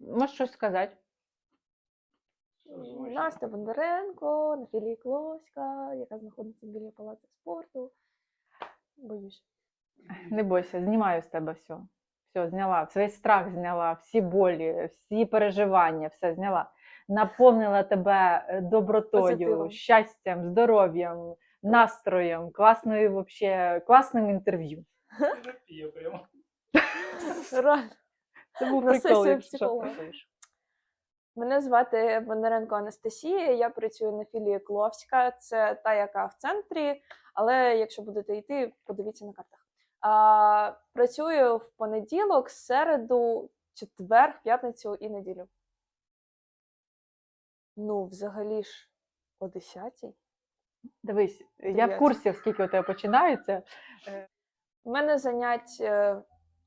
Можеш щось сказати? Настя Бондаренко, на філії Клоська, яка знаходиться біля палацу спорту. Боюсь. Не бойся, знімаю з тебе все. Все, зняла, весь страх зняла, всі болі, всі переживання, все зняла. Наповнила тебе е, добротою, Позитивом. щастям, здоров'ям, настроєм, класною вообще, класним інтерв'ю. Терапія прямо. Це був На прикол, сесію якщо психолога. Мене звати Бондаренко Анастасія. Я працюю на філії Кловська. Це та, яка в центрі. Але якщо будете йти, подивіться на картах. А, працюю в понеділок, середу, четвер, п'ятницю і неділю. Ну, взагалі ж о 10 Дивись, я в курсі, скільки у тебе починається. У мене занять е,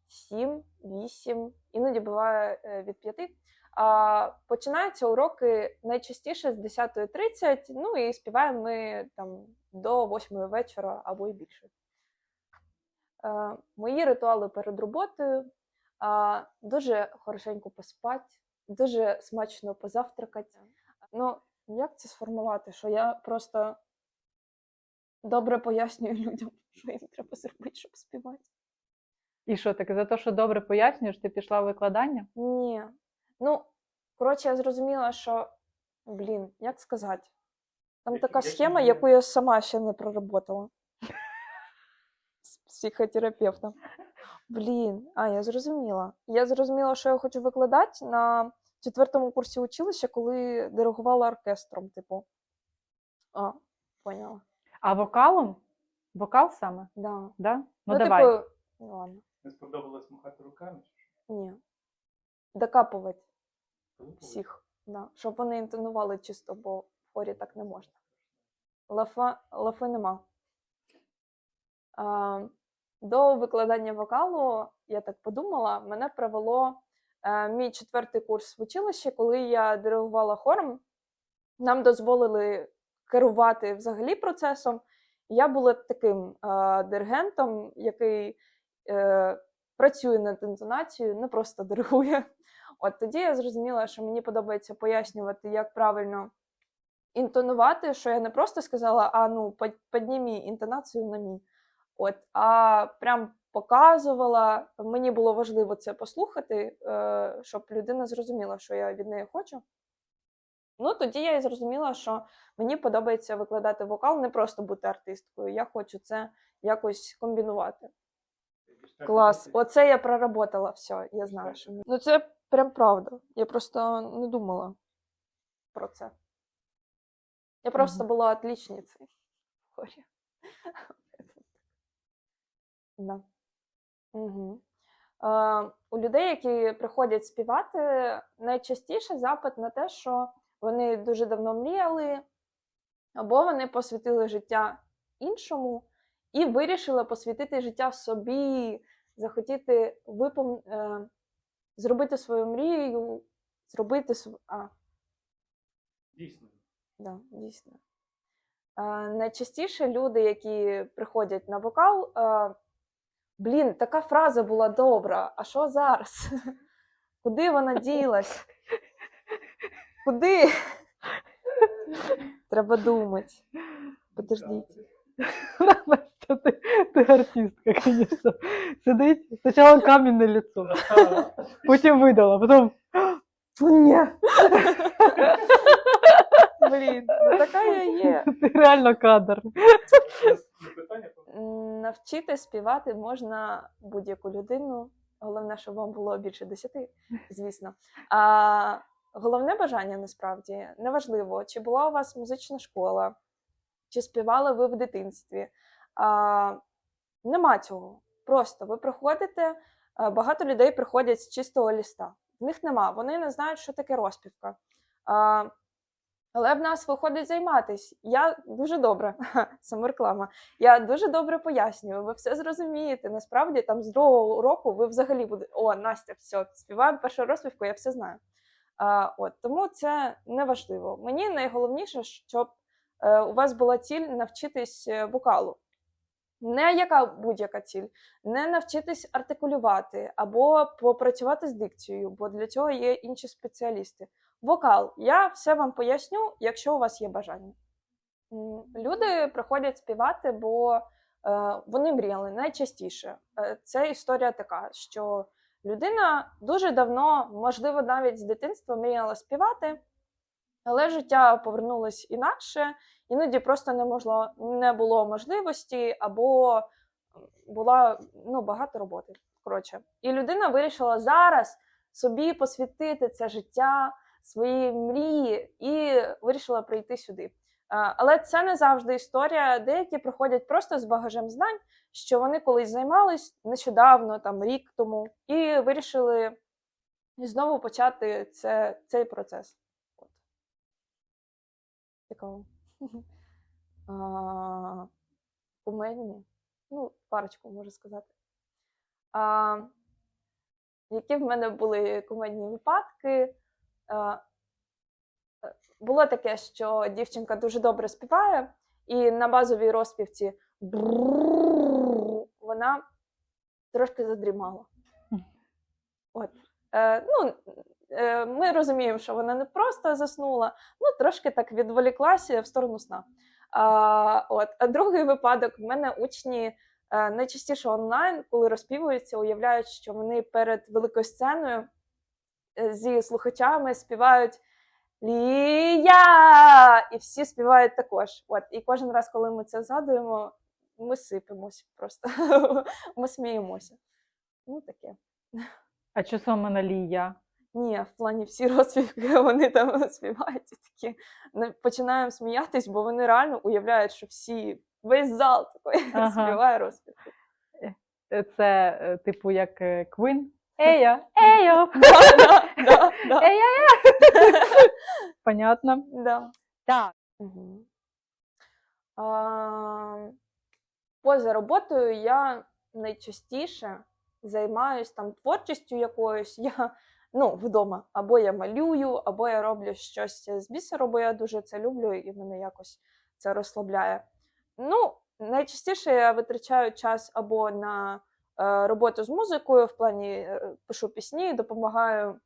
7, 8, іноді буває е, від 5. А починаються уроки найчастіше з 10.30, ну і співаємо ми там до 8 вечора або і більше. Е, Мої ритуали перед роботою а, дуже хорошенько поспати, дуже смачно позавтракати. Ну, як це сформувати? Що я просто добре пояснюю людям, що їм треба зробити, щоб співати. І що таке? За те, що добре пояснюєш, ти пішла в викладання? Ні. Ну, коротше, я зрозуміла, що, блін, як сказати? Там така схема, яку я сама ще не проработала. З психотерапевтом. Блін, а, я зрозуміла. Я зрозуміла, що я хочу викладати на четвертому курсі училища, коли диригувала оркестром, типу. А, поняла. А вокалом? Вокал саме? Да. Да? Ну, давай. типу, ну ладно, Не сподобалось махати руками? ні. Докапувати. Всіх, да. щоб вони інтонували чисто, бо в хорі так не можна. Лафа, лафи нема. А, до викладання вокалу, я так подумала, мене привело е, мій четвертий курс в училищі, коли я диригувала хором. Нам дозволили керувати взагалі процесом. Я була таким е, диригентом, який е, працює над інтонацією, не просто диригує. От тоді я зрозуміла, що мені подобається пояснювати, як правильно інтонувати, що я не просто сказала, а ну піднімі інтонацію на мі. От, а прям показувала. Мені було важливо це послухати, е, щоб людина зрозуміла, що я від неї хочу. Ну, тоді я і зрозуміла, що мені подобається викладати вокал, не просто бути артисткою. Я хочу це якось комбінувати. Клас, оце я проработала все. Я знаю, що ну це прям правда. Я просто не думала про це. Я просто Мгм. була отличницею в хорі. Да. Угу. Е, у людей, які приходять співати, найчастіше запит на те, що вони дуже давно мріяли, або вони посвятили життя іншому і вирішили посвятити життя собі, захотіти випов... е, зробити свою мрію, зробити св... а, Дійсно. Да, дійсно. Е, найчастіше люди, які приходять на вокал, е, блін, така фраза була добра, а що зараз? Куди вона ділась? Куди? Треба думати. Подождіть. Настя, ти, ти артистка, звісно. Сидить, спочатку камінне лицо, потім видала, потім. «Ну, Ні, Блін, ну така я є. ти реально кадр. Навчити співати можна будь-яку людину. Головне, щоб вам було більше десяти, звісно. А головне бажання насправді неважливо, чи була у вас музична школа, чи співали ви в дитинстві. А, нема цього. Просто ви приходите, багато людей приходять з чистого ліста. В них нема, вони не знають, що таке розпівка. А, але в нас виходить займатись. Я дуже добре, самореклама. Я дуже добре пояснюю, ви все зрозумієте. Насправді, там з другого уроку ви взагалі будете. О, Настя, все, співаємо першу розпівку, я все знаю. А, от, тому це не важливо. Мені найголовніше, щоб е, у вас була ціль навчитись е, вокалу. Не яка будь-яка ціль, не навчитись артикулювати або попрацювати з дикцією, бо для цього є інші спеціалісти. Вокал, я все вам поясню, якщо у вас є бажання. Люди приходять співати, бо е, вони мріяли найчастіше. Е, Це історія така, що людина дуже давно, можливо, навіть з дитинства мріяла співати, але життя повернулось інакше, іноді просто не, можла, не було можливості або була ну, багато роботи. Коротше. І людина вирішила зараз собі посвятити це життя, свої мрії, і вирішила прийти сюди. Але це не завжди історія. Деякі приходять просто з багажем знань, що вони колись займались нещодавно, там рік тому, і вирішили знову почати це, цей процес. А, Кумедні. Ну, парочку можу сказати. А, які в мене були кумедні випадки? А, е, було таке, що дівчинка дуже добре співає, і на базовій розпівці вона трошки задрімала. От. Е, ну, ми розуміємо, що вона не просто заснула, ну трошки так відволіклася в сторону сна. А, от. а другий випадок: в мене учні е, найчастіше онлайн, коли розпівуються, уявляють, що вони перед великою сценою е, зі слухачами співають Лія! І всі співають також. От. І кожен раз, коли ми це згадуємо, ми сипемось просто. ми сміємося. Ну, таке. А саме на Лія? Ні, в плані всі розпівки вони там співають і такі. не- Починаємо сміятись, бо вони реально уявляють, що всі, весь зал такий Ага. співає розпівки. Е, Це е, типу як е, Квин? Ея, ея! Понятно. Да. Так. А, поза роботою я найчастіше займаюсь там творчістю якоюсь. Я ну, вдома. Або я малюю, або я роблю щось з бісеру, бо я дуже це люблю і мене якось це розслабляє. Ну, найчастіше я витрачаю час або на е, роботу з музикою, в плані е, пишу пісні, допомагаю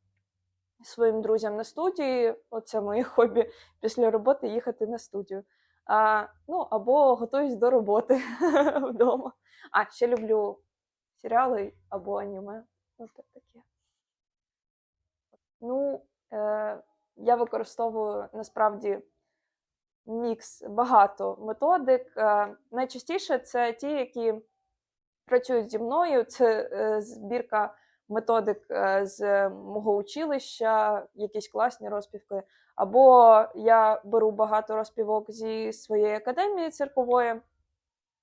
своїм друзям на студії. Оце моє хобі після роботи їхати на студію. А, ну, або готуюсь до роботи вдома. А, ще люблю серіали або аніме. Ну, таке. Ну, е, я використовую насправді мікс багато методик. Е, найчастіше це ті, які працюють зі мною. Це е, збірка методик е, з мого училища, якісь класні розпівки. Або я беру багато розпівок зі своєї академії циркової,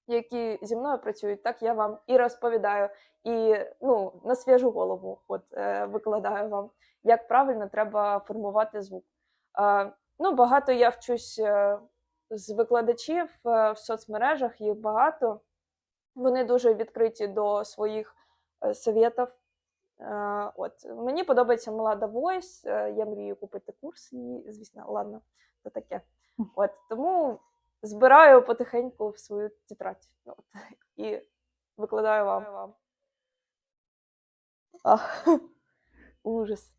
які зі мною працюють, так я вам і розповідаю, і ну, на свіжу голову от, е, викладаю вам, як правильно треба формувати звук. Е, ну, багато я вчусь е, з викладачів е, в соцмережах, їх багато. Вони дуже відкриті до своїх е, совєтів. Е, От мені подобається Молода Voice, е, Я мрію купити курс її, звісно, ладно, це таке. От тому збираю потихеньку в свою тетрадь от, і викладаю вам. Ах, ужас.